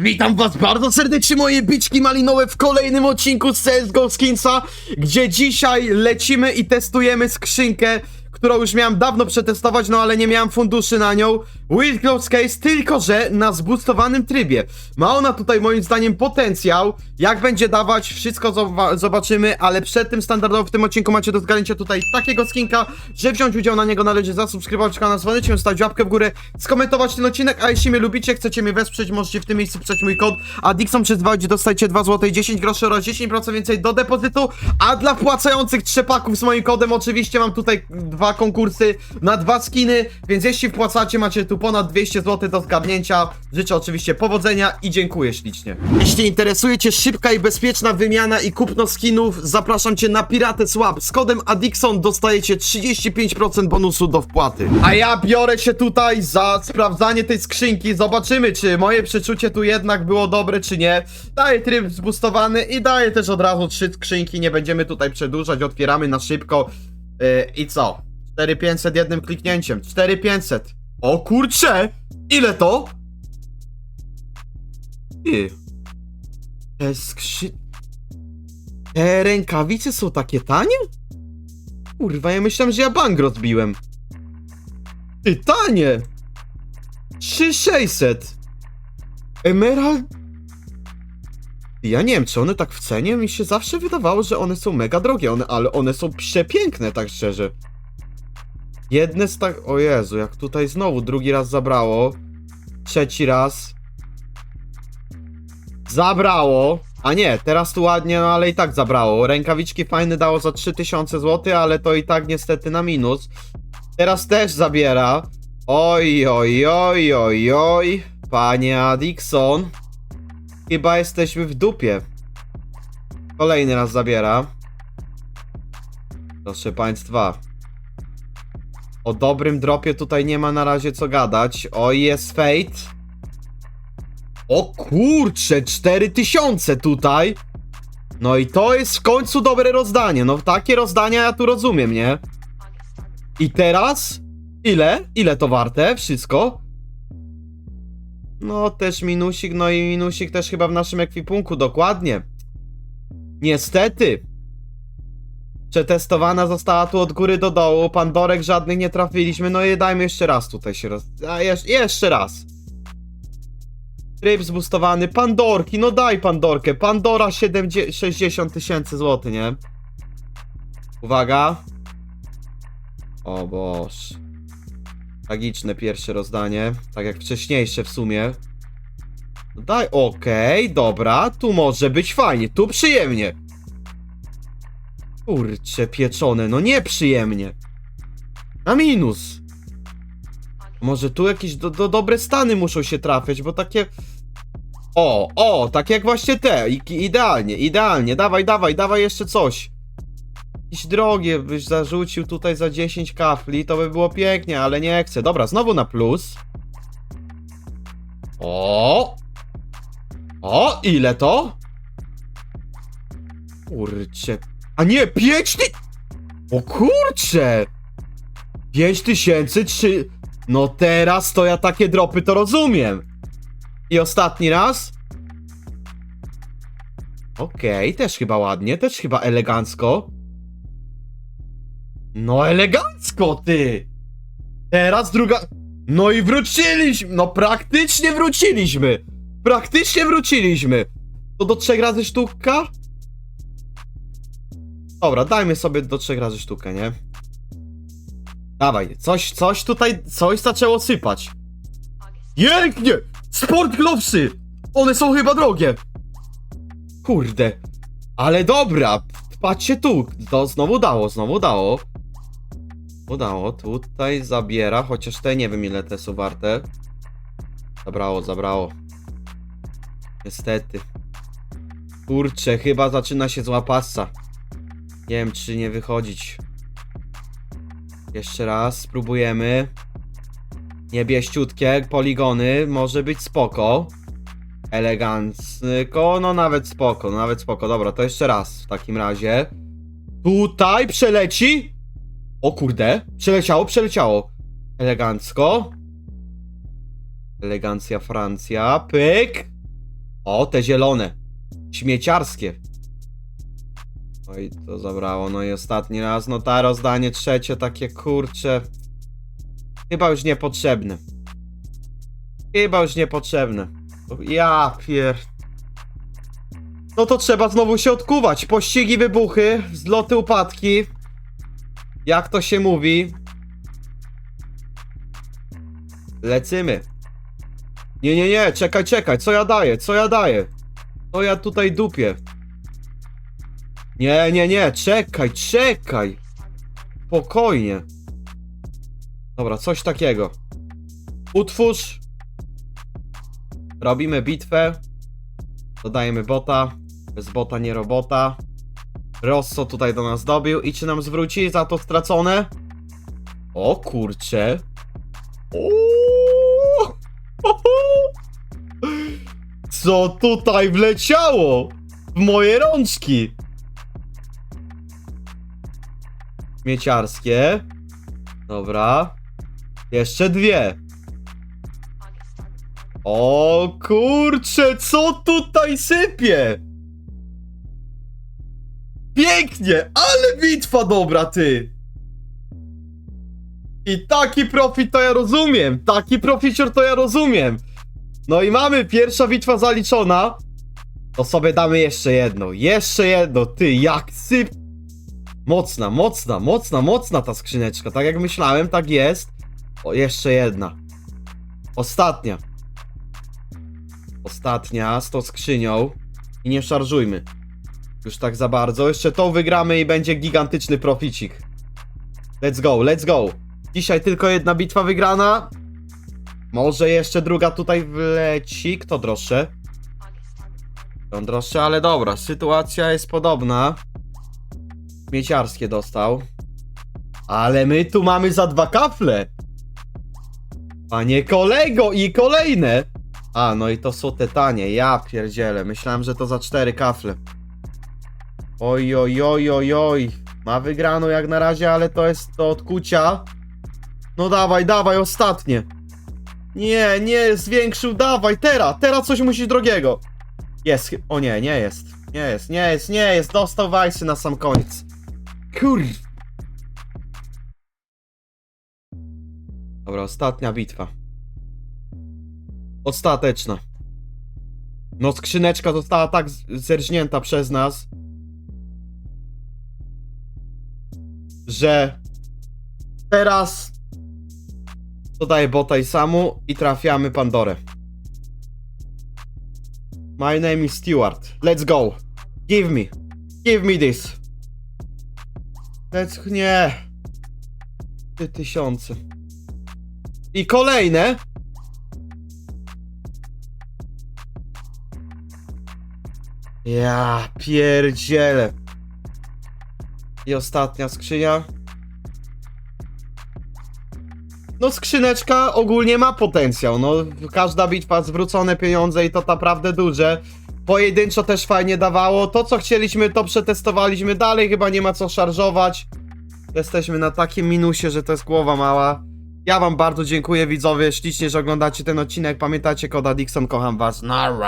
Witam was bardzo serdecznie moje byczki malinowe w kolejnym odcinku z CSGO Skinsa, gdzie dzisiaj lecimy i testujemy skrzynkę, którą już miałem dawno przetestować, no ale nie miałem funduszy na nią. Close Case, tylko że na zboostowanym trybie. Ma ona tutaj moim zdaniem potencjał, jak będzie dawać, wszystko zoba- zobaczymy, ale przed tym standardowo w tym odcinku macie do zgarnięcia tutaj takiego skinka, że wziąć udział na niego należy zasubskrybować kanał, dzwonić, zostawić łapkę w górę, skomentować ten odcinek, a jeśli mnie lubicie, chcecie mnie wesprzeć, możecie w tym miejscu wpisać mój kod, a Dixon przez 2 dostajecie 2 zł 10 groszy oraz 10% więcej do depozytu, a dla płacających trzepaków z moim kodem oczywiście mam tutaj dwa konkursy na dwa skiny, więc jeśli wpłacacie, macie tu ponad 200 zł do zgarnięcia. Życzę oczywiście powodzenia i dziękuję ślicznie. Jeśli interesuje Cię szybka i bezpieczna wymiana i kupno skinów, zapraszam Cię na Pirates Swap. Z kodem Adixon dostajecie 35% bonusu do wpłaty. A ja biorę się tutaj za sprawdzanie tej skrzynki. Zobaczymy, czy moje przeczucie tu jednak było dobre, czy nie. Daję tryb zboostowany i daję też od razu trzy skrzynki. Nie będziemy tutaj przedłużać, otwieramy na szybko. Yy, I co? 4500 jednym kliknięciem. 4500. O kurcze! Ile to? Ty. Te skrzy... Te rękawice są takie tanie? Kurwa, ja myślałem, że ja bank rozbiłem. Ty, tanie! 3600. Emerald... Ja nie wiem, czy one tak w cenie? Mi się zawsze wydawało, że one są mega drogie, one, ale one są przepiękne, tak szczerze. Jedne z tak... O Jezu, jak tutaj znowu drugi raz zabrało. Trzeci raz. Zabrało. A nie, teraz tu ładnie, no ale i tak zabrało. Rękawiczki fajne dało za 3000 zł, ale to i tak niestety na minus. Teraz też zabiera. Oj, oj, oj, oj, oj. Panie Adixon. Chyba jesteśmy w dupie. Kolejny raz zabiera. Proszę państwa. O dobrym dropie tutaj nie ma na razie co gadać. O, jest Fate. O kurcze, 4000 tutaj. No i to jest w końcu dobre rozdanie. No takie rozdania ja tu rozumiem, nie? I teraz? Ile? Ile to warte? Wszystko? No też minusik, no i minusik też chyba w naszym ekwipunku, dokładnie. Niestety. Przetestowana została tu od góry do dołu, Pandorek żadnych nie trafiliśmy, no i dajmy jeszcze raz tutaj się roz... A jesz jeszcze raz. Tryb zboostowany, Pandorki, no daj Pandorkę, Pandora 70, 60 tysięcy złotych, nie? Uwaga. O boż. Tragiczne pierwsze rozdanie, tak jak wcześniejsze w sumie. No Daj, okej, dobra, tu może być fajnie, tu przyjemnie. Kurcze pieczone, no nieprzyjemnie. Na minus. Może tu jakieś do, do, dobre stany muszą się trafiać, bo takie... O, o, tak jak właśnie te, I, idealnie, idealnie, dawaj, dawaj, dawaj jeszcze coś. Jakieś drogie byś zarzucił tutaj za 10 kafli, to by było pięknie, ale nie chcę. Dobra, znowu na plus. O! O, ile to? Kurcze. A nie, 5 ty... O kurcze! 5 tysięcy, czy... No teraz to ja takie dropy to rozumiem. I ostatni raz. Okej, też chyba ładnie, też chyba elegancko. No elegancko, ty! Teraz druga... No i wróciliśmy! No praktycznie wróciliśmy! Praktycznie wróciliśmy! To do trzech razy sztuka? Dobra, dajmy sobie do trzech razy sztukę, nie? Dawaj, coś, coś tutaj, coś zaczęło sypać. Pięknie! Sport Glowsy! One są chyba drogie. Kurde. Ale dobra, patrzcie tu. To znowu dało, znowu dało. Udało, tutaj zabiera, chociaż te nie wiem ile te są warte. Zabrało, zabrało. Niestety. Kurczę, chyba zaczyna się zła pasa. Nie wiem, czy nie wychodzić. Jeszcze raz, spróbujemy. Niebieściutkie poligony, może być spoko. Elegancko, no nawet spoko, no nawet spoko. Dobra, to jeszcze raz w takim razie. Tutaj przeleci. O kurde, przeleciało, przeleciało. Elegancko. Elegancja Francja, pyk. O, te zielone. Śmieciarskie. No i to zabrało. No i ostatni raz. No ta rozdanie trzecie, takie kurcze. Chyba już niepotrzebne. Chyba już niepotrzebne. Ja pier... No to trzeba znowu się odkuwać. Pościgi, wybuchy, zloty, upadki. Jak to się mówi? Lecymy. Nie, nie, nie, czekaj, czekaj, co ja daję, co ja daję? Co ja tutaj dupię? Nie, nie, nie, czekaj, czekaj. Spokojnie. Dobra, coś takiego. Utwórz. Robimy bitwę. Dodajemy bota. Bez bota nie robota. Rosso tutaj do nas dobił. I czy nam zwróci za to stracone? O kurcze. Co tutaj wleciało? W moje rączki. Mieciarskie. Dobra. Jeszcze dwie. O kurcze, co tutaj sypie? Pięknie, ale bitwa dobra, ty. I taki profit to ja rozumiem, taki proficior to ja rozumiem. No i mamy pierwsza bitwa zaliczona. To sobie damy jeszcze jedną, jeszcze jedno, ty, jak syp... Mocna, mocna, mocna, mocna ta skrzyneczka, tak jak myślałem, tak jest. O, jeszcze jedna. Ostatnia. Ostatnia z tą skrzynią. I nie szarżujmy. Już tak za bardzo. Jeszcze tą wygramy i będzie gigantyczny proficik. Let's go, let's go. Dzisiaj tylko jedna bitwa wygrana. Może jeszcze druga tutaj wleci. Kto droższe? On droższe, ale dobra. Sytuacja jest podobna. Mieciarskie dostał. Ale my tu mamy za dwa kafle. Panie kolego i kolejne. A, no i to są te tanie. Ja pierdzielę. Myślałem, że to za cztery kafle. Oj, oj, oj, oj, oj. Ma wygraną jak na razie, ale to jest do odkucia. No dawaj, dawaj, ostatnie. Nie, nie, zwiększył, dawaj, teraz, teraz coś musi drogiego. Jest, o nie, nie jest. Nie jest, nie jest, nie jest. Dostał wajsy na sam koniec. Kur... Dobra, ostatnia bitwa. Ostateczna. No, skrzyneczka została tak zerżnięta przez nas, że teraz dodaję bota i samu i trafiamy Pandorę. My name is Stewart. Let's go. Give me. Give me this. Nie. Trzy tysiące. I kolejne. Ja pierdzielę. I ostatnia skrzynia. No skrzyneczka ogólnie ma potencjał, no każda bitwa zwrócone pieniądze i to naprawdę duże. Pojedynczo też fajnie dawało, to co chcieliśmy to przetestowaliśmy, dalej chyba nie ma co szarżować. Jesteśmy na takim minusie, że to jest głowa mała. Ja wam bardzo dziękuję widzowie, ślicznie, że oglądacie ten odcinek, pamiętajcie koda Dixon, kocham was, nara.